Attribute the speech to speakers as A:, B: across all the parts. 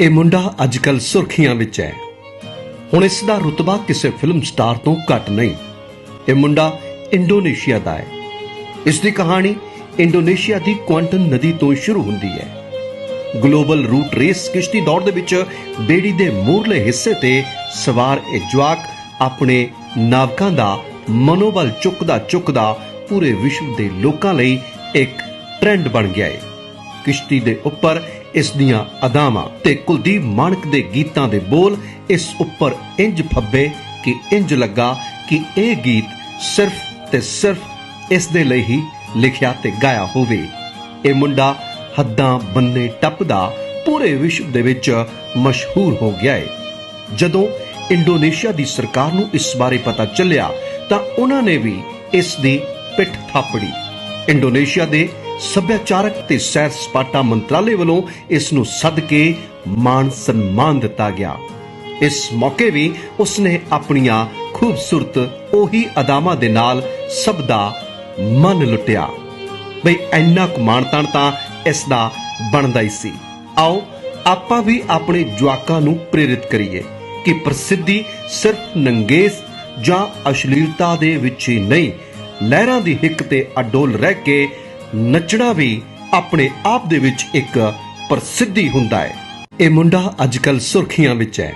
A: ਇਹ ਮੁੰਡਾ ਅੱਜਕੱਲ ਸੁਰਖੀਆਂ ਵਿੱਚ ਹੈ। ਹੁਣ ਇਸ ਦਾ ਰੁਤਬਾ ਕਿਸੇ ਫਿਲਮ ਸਟਾਰ ਤੋਂ ਘੱਟ ਨਹੀਂ। ਇਹ ਮੁੰਡਾ ਇੰਡੋਨੇਸ਼ੀਆ ਦਾ ਹੈ। ਇਸ ਦੀ ਕਹਾਣੀ ਇੰਡੋਨੇਸ਼ੀਆ ਦੀ ਕੁਆਂਟਨ ਨਦੀ ਤੋਂ ਸ਼ੁਰੂ ਹੁੰਦੀ ਹੈ। ਗਲੋਬਲ ਰੂਟ ਰੇਸ ਕਿਸ਼ਤੀ ਦੌੜ ਦੇ ਵਿੱਚ ਬੇੜੀ ਦੇ ਮੂਰਲੇ ਹਿੱਸੇ ਤੇ ਸਵਾਰ ਇਹ ਜਵਾਕ ਆਪਣੇ ਨਾਵਕਾਂ ਦਾ ਮਨੋਬਲ ਚੁੱਕਦਾ ਚੁੱਕਦਾ ਪੂਰੇ ਵਿਸ਼ਵ ਦੇ ਲੋਕਾਂ ਲਈ ਇੱਕ ਟ੍ਰੈਂਡ ਬਣ ਗਿਆ ਹੈ। ਕਿਸ਼ਤੀ ਦੇ ਉੱਪਰ ਇਸ ਦੀਆਂ ਅਦਾਵਾਂ ਤੇ ਕੁਲਦੀਪ ਮਾਨਕ ਦੇ ਗੀਤਾਂ ਦੇ ਬੋਲ ਇਸ ਉੱਪਰ ਇੰਜ ਫੱਬੇ ਕਿ ਇੰਜ ਲੱਗਾ ਕਿ ਇਹ ਗੀਤ ਸਿਰਫ ਤੇ ਸਿਰਫ ਇਸ ਦੇ ਲਈ ਹੀ ਲਿਖਿਆ ਤੇ ਗਾਇਆ ਹੋਵੇ। ਇਹ ਮੁੰਡਾ ਹੱਦਾਂ ਬੰਨੇ ਟੱਪਦਾ ਪੂਰੇ ਵਿਸ਼ਵ ਦੇ ਵਿੱਚ ਮਸ਼ਹੂਰ ਹੋ ਗਿਆ ਹੈ ਜਦੋਂ ਇੰਡੋਨੇਸ਼ੀਆ ਦੀ ਸਰਕਾਰ ਨੂੰ ਇਸ ਬਾਰੇ ਪਤਾ ਚੱਲਿਆ ਤਾਂ ਉਹਨਾਂ ਨੇ ਵੀ ਇਸ ਦੀ ਪਿੱਠ ਥਾਪੜੀ। ਇੰਡੋਨੇਸ਼ੀਆ ਦੇ ਸੱਭਿਆਚਾਰਕ ਤੇ ਸੈਰ ਸਪਾਟਾ ਮੰਤਰਾਲੇ ਵੱਲੋਂ ਇਸ ਨੂੰ ਸੱਦ ਕੇ ਮਾਣ ਸਨਮਾਨ ਦਿੱਤਾ ਗਿਆ। ਇਸ ਮੌਕੇ ਵੀ ਉਸਨੇ ਆਪਣੀਆਂ ਖੂਬਸੂਰਤ ਉਹੀ ਅਦਾਵਾਂ ਦੇ ਨਾਲ ਸਭ ਦਾ ਮਨ ਲੁੱਟਿਆ। ਬਈ ਇੰਨਾ ਕੁ ਮਾਣ ਤਾਣ ਤਾਂ ਇਸ ਦਾ ਬਣਦਾ ਹੀ ਸੀ। ਆਓ ਆਪਾਂ ਵੀ ਆਪਣੇ ਜਵਾਕਾਂ ਨੂੰ ਪ੍ਰੇਰਿਤ ਕਰੀਏ ਕਿ ਪ੍ਰਸਿੱਧੀ ਸਿਰਫ ਨੰਗੇਸ ਜਾਂ ਅਸ਼ਲੀਲਤਾ ਦੇ ਵਿੱਚ ਹੀ ਨਹੀਂ, ਲਹਿਰਾਂ ਦੀ ਹਿੱਕ ਤੇ ਅਡੋਲ ਰਹਿ ਕੇ ਨੱਚਣਾ ਵੀ ਆਪਣੇ ਆਪ ਦੇ ਵਿੱਚ ਇੱਕ ਪ੍ਰਸਿੱਧੀ ਹੁੰਦਾ ਹੈ। ਇਹ ਮੁੰਡਾ ਅੱਜਕੱਲ ਸੁਰਖੀਆਂ ਵਿੱਚ ਹੈ।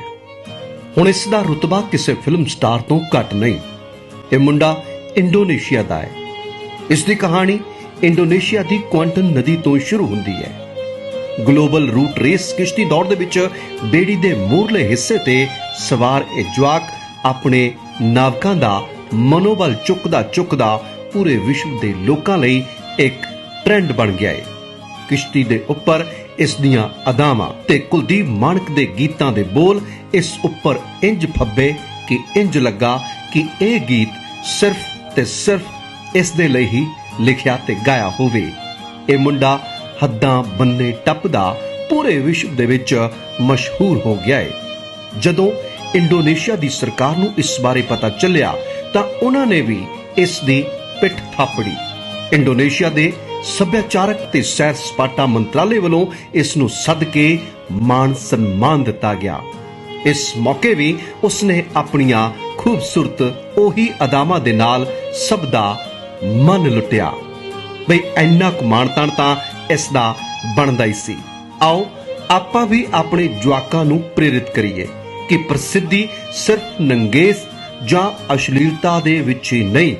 A: ਹੁਣ ਇਸ ਦਾ ਰੁਤਬਾ ਕਿਸੇ ਫਿਲਮ ਸਟਾਰ ਤੋਂ ਘੱਟ ਨਹੀਂ। ਇਹ ਮੁੰਡਾ ਇੰਡੋਨੇਸ਼ੀਆ ਦਾ ਹੈ। ਇਸ ਦੀ ਕਹਾਣੀ ਇੰਡੋਨੇਸ਼ੀਆ ਦੀ ਕੁਆਂਟਨ ਨਦੀ ਤੋਂ ਸ਼ੁਰੂ ਹੁੰਦੀ ਹੈ। ਗਲੋਬਲ ਰੂਟ ਰੇਸ ਕਿਸ਼ਤੀ ਦੌੜ ਦੇ ਵਿੱਚ ਬੇੜੀ ਦੇ ਮੂਰਲੇ ਹਿੱਸੇ ਤੇ ਸਵਾਰ ਇਹ ਜਵਾਕ ਆਪਣੇ ਨਾਵਕਾਂ ਦਾ ਮਨੋਬਲ ਚੁੱਕਦਾ ਚੁੱਕਦਾ ਪੂਰੇ ਵਿਸ਼ਵ ਦੇ ਲੋਕਾਂ ਲਈ ਇੱਕ ਟ੍ਰੈਂਡ ਬਣ ਗਿਆ ਹੈ ਕਿਸ਼ਤੀ ਦੇ ਉੱਪਰ ਇਸ ਦੀਆਂ ਅਦਾਵਾਂ ਤੇ ਕੁਲਦੀਪ ਮਾਨਕ ਦੇ ਗੀਤਾਂ ਦੇ ਬੋਲ ਇਸ ਉੱਪਰ ਇੰਜ ਫੱਬੇ ਕਿ ਇੰਜ ਲੱਗਾ ਕਿ ਇਹ ਗੀਤ ਸਿਰਫ ਤੇ ਸਿਰਫ ਇਸ ਦੇ ਲਈ ਹੀ ਲਿਖਿਆ ਤੇ ਗਾਇਆ ਹੋਵੇ। ਇਹ ਮੁੰਡਾ ਹੱਦਾਂ ਬੰਨੇ ਟੱਪਦਾ ਪੂਰੇ ਵਿਸ਼ਵ ਦੇ ਵਿੱਚ ਮਸ਼ਹੂਰ ਹੋ ਗਿਆ ਹੈ ਜਦੋਂ ਇੰਡੋਨੇਸ਼ੀਆ ਦੀ ਸਰਕਾਰ ਨੂੰ ਇਸ ਬਾਰੇ ਪਤਾ ਚੱਲਿਆ ਤਾਂ ਉਹਨਾਂ ਨੇ ਵੀ ਇਸ ਦੀ ਪਿੱਠ ਥਾਪੜੀ। ਇੰਡੋਨੇਸ਼ੀਆ ਦੇ ਸੱਭਿਆਚਾਰਕ ਤੇ ਸੈਰ ਸਪਾਟਾ ਮੰਤਰਾਲੇ ਵੱਲੋਂ ਇਸ ਨੂੰ ਸੱਦ ਕੇ ਮਾਣ ਸਨਮਾਨ ਦਿੱਤਾ ਗਿਆ। ਇਸ ਮੌਕੇ ਵੀ ਉਸਨੇ ਆਪਣੀਆਂ ਖੂਬਸੂਰਤ ਉਹੀ ਅਦਾਵਾਂ ਦੇ ਨਾਲ ਸਭ ਦਾ ਮਨ ਲੁੱਟਿਆ। ਬਈ, ਇੰਨਾ ਕੁ ਮਾਣ ਤਾਂ ਇਸ ਦਾ ਬਣਦਾ ਹੀ ਸੀ। ਆਓ, ਆਪਾਂ ਵੀ ਆਪਣੇ ਜਵਾਕਾਂ ਨੂੰ ਪ੍ਰੇਰਿਤ ਕਰੀਏ ਕਿ ਪ੍ਰਸਿੱਧੀ ਸਿਰਫ ਨੰਗੇਸ ਜਾਂ ਅਸ਼ਲੀਲਤਾ ਦੇ ਵਿੱਚ ਹੀ ਨਹੀਂ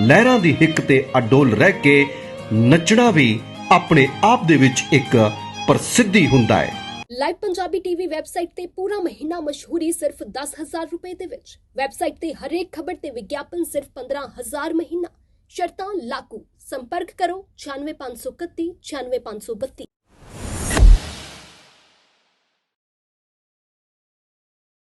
A: ਲਹਿਰਾਂ ਦੀ ਹਿੱਕ ਤੇ ਅਡੋਲ ਰਹਿ ਕੇ ਨੱਚਣਾ ਵੀ ਆਪਣੇ ਆਪ ਦੇ ਵਿੱਚ ਇੱਕ ਪ੍ਰਸਿੱਧੀ ਹੁੰਦਾ ਹੈ।
B: ਲਾਈਵ ਪੰਜਾਬੀ ਟੀਵੀ ਵੈਬਸਾਈਟ ਤੇ ਪੂਰਾ ਮਹੀਨਾ ਮਸ਼ਹੂਰੀ ਸਿਰਫ 10000 ਰੁਪਏ ਦੇ ਵਿੱਚ। ਵੈਬਸਾਈਟ ਤੇ ਹਰੇਕ ਖਬਰ ਤੇ ਵਿਗਿਆਪਨ ਸਿਰਫ 15000 ਮਹੀਨਾ। ਸ਼ਰਤਾਂ ਲਾਗੂ। ਸੰਪਰਕ ਕਰੋ 96531 96532